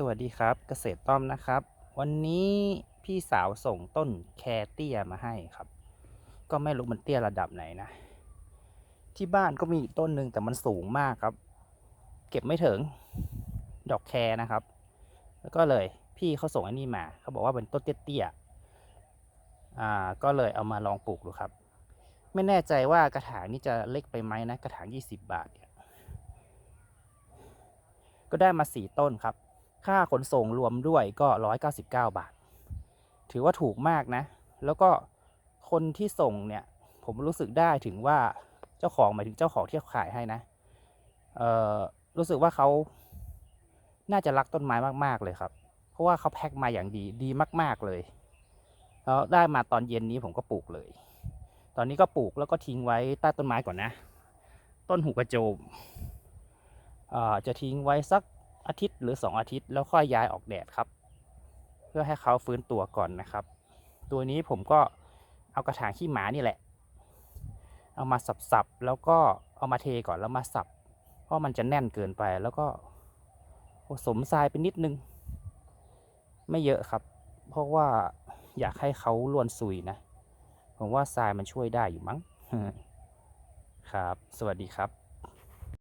สวัสดีครับเกษตรต้อมนะครับ วันนี้พี่สาวส่งต้นแคเตียมาให้ครับ ก็ไม่รู้มันเตี้ยระดับไหนนะ ที่บ้านก็มีอีกต้นหนึ่งแต่มันสูงมากครับ เก็บไม่ถึงดอกแคนะครับ แล้วก็เลยพี่เขาส่งอันนี้มาเขาบอกว่าเป็นต้นเตี้ยๆอ่าก็เลยเอามาลองปลูกดูครับ ไม่แน่ใจว่ากระถางนี้จะเล็กไปไหมนะกระถาง 20 บาทเนี่ยก็ได้มาสี่ต้นครับ ค่าขนส่งรวมด้วยก็ 199 บาท ถือว่าถูกมากนะ แล้วก็คนที่ส่งเนี่ย ผมรู้สึกได้ถึงว่าเจ้าของหมายถึงเจ้าของที่ขายให้นะ เอ่อ รู้สึกว่าเขาน่าจะรักต้นไม้มากๆเลยครับ เพราะว่าเขาแพ็คมาอย่างดี ดีมาก ๆเลย แล้วได้มาตอนเย็นนี้ผมก็ปลูกเลย ตอนนี้ก็ปลูกแล้วก็ทิ้งไว้ใต้ต้นไม้ก่อนนะ ต้นหูกระโจมเอ่อจะทิ้งไว้สัก อาทิตย์หรือ 2 อาทิตย์แล้วค่อยย้ายออกแดดครับ เพื่อให้เขาฟื้นตัวก่อนนะครับ ตัวนี้ผมก็เอากระถางขี้หมานี่แหละ เอามาสับๆแล้วก็เอามาเทก่อนแล้วมาสับ เพราะมันจะแน่นเกินไปแล้วก็ผสมทรายไปนิดนึง ไม่เยอะครับ เพราะว่าอยากให้เขาล้วนซุยนะ ผมว่าทรายมันช่วยได้อยู่มั้งครับ สวัสดีครับ